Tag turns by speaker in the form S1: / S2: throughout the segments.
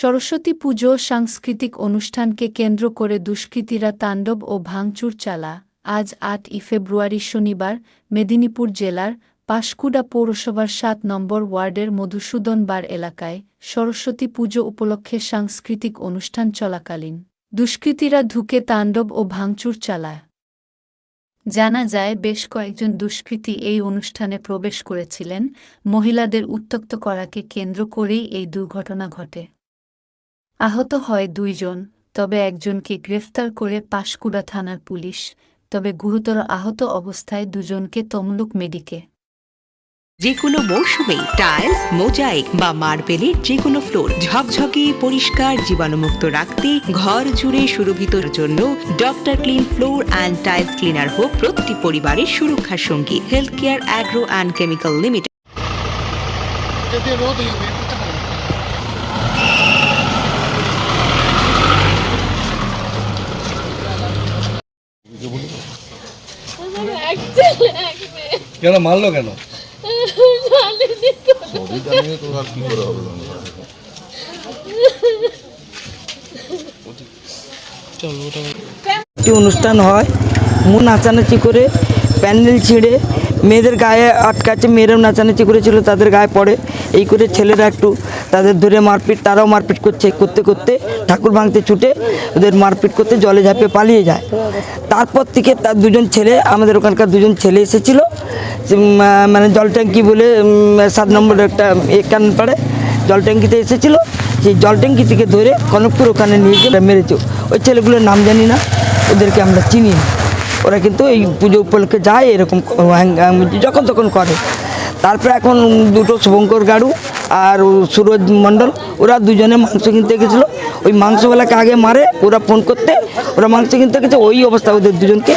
S1: সরস্বতী পুজো সাংস্কৃতিক অনুষ্ঠানকে কেন্দ্র করে দুষ্কৃতীরা তাণ্ডব ও ভাঙচুর চালা। আজ আটই ফেব্রুয়ারি শনিবার মেদিনীপুর জেলার পাশকুড়া পৌরসভার সাত নম্বর ওয়ার্ডের মধুসূদন বার এলাকায় সরস্বতী পুজো উপলক্ষে সাংস্কৃতিক অনুষ্ঠান চলাকালীন দুষ্কৃতীরা ঢুকে তাণ্ডব ও ভাঙচুর চালায়। জানা যায়, বেশ কয়েকজন দুষ্কৃতী এই অনুষ্ঠানে প্রবেশ করেছিলেন। মহিলাদের উত্তক্ত করাকে কেন্দ্র করেই এই দুর্ঘটনা ঘটে। আহত হয় দুইজন তবে একজনকে গ্রেফতার করে পাশকুড়া থানার পুলিশ তবে গুরুতর আহত অবস্থায় দুজনকে তমলুক মেডিকে।
S2: যে কোনো মৌসুমে টাইলস মোজাইক বা মার্বেলের যে কোনো ফ্লোর ঝকঝকে পরিষ্কার জীবাণুমুক্ত রাখতে ঘর জুড়ে সুরভিতর জন্য doctor clean floor and tiles cleaner হোক প্রতিটি পরিবারের সুরক্ষার সঙ্গী health care agro and chemical limited.
S3: এক ছেলে এক মেয়ে
S4: কেন মারলো কেন?
S3: জানিনি
S5: সবই জানি তো আর কি করে হবে
S6: একটি অনুষ্ঠান হয়। মু নাচানাচি করে প্যান্ডেল ছিঁড়ে মেয়েদের গায়ে আটকাচ্ছে মেয়েরাও নাচানাচি করেছিল, তাদের গায়ে পড়ে। এই করে ছেলেরা একটু তাদের ধরে মারপিট, তারাও মারপিট করছে, করতে করতে ঠাকুর ভাঙতে ছুটে ওদের মারপিট করতে জলে ঝাঁপে পালিয়ে যায়। তারপর থেকে তার দুজন ছেলে, আমাদের ওখানকার দুজন ছেলে এসেছিল মানে জল ট্যাঙ্কি বলে সাত নম্বর একটা কান পাড়ে জল ট্যাঙ্কিতে এসেছিল। সেই জল ট্যাঙ্কি থেকে ধরে কনকপুর ওখানে নিয়ে গিয়ে মেরেছে। ওই ছেলেগুলোর নাম জানি না, ওদেরকে আমরা চিনি না। ওরা কিন্তু এই পুজো উপলক্ষে যায়, এরকম যখন তখন করে। তারপরে এখন দুটো শুভঙ্কর গাড়ু আর সুরজ মণ্ডল, ওরা দুজনে মাংস কিনতে গেছিল। ওই মাংসওয়ালাকে আগে মারে, ওরা ফোন করতে, ওরা মাংস কিনতে গেছে, ওই অবস্থা ওদের দুজনকে।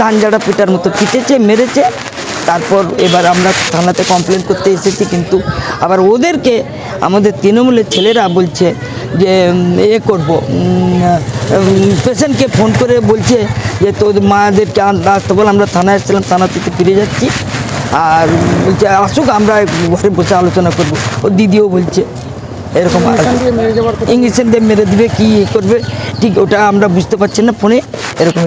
S6: ধান জাড়া পিটার মতো পিটেছে, মেরেছে। তারপর এবার আমরা থানাতে কমপ্লেন করতে এসেছি কিন্তু, আবার ওদেরকে আমাদের তৃণমূলের ছেলেরা বলছে যে এ করব। পেশেন্টকে ফোন করে বলছে যে তোদের মাদেরকে আন- আসতে বল আমরা থানায় এসেছিলাম থানা থেকে ফিরে যাচ্ছি। আর বলছে আসুক আমরা ঘরে বসে আলোচনা করব। ও দিদিও বলছে এরকম ইংলিশে মেরে দিবে কী করবে? ঠিক ওটা আমরা বুঝতে পারছি না ফোনে এরকম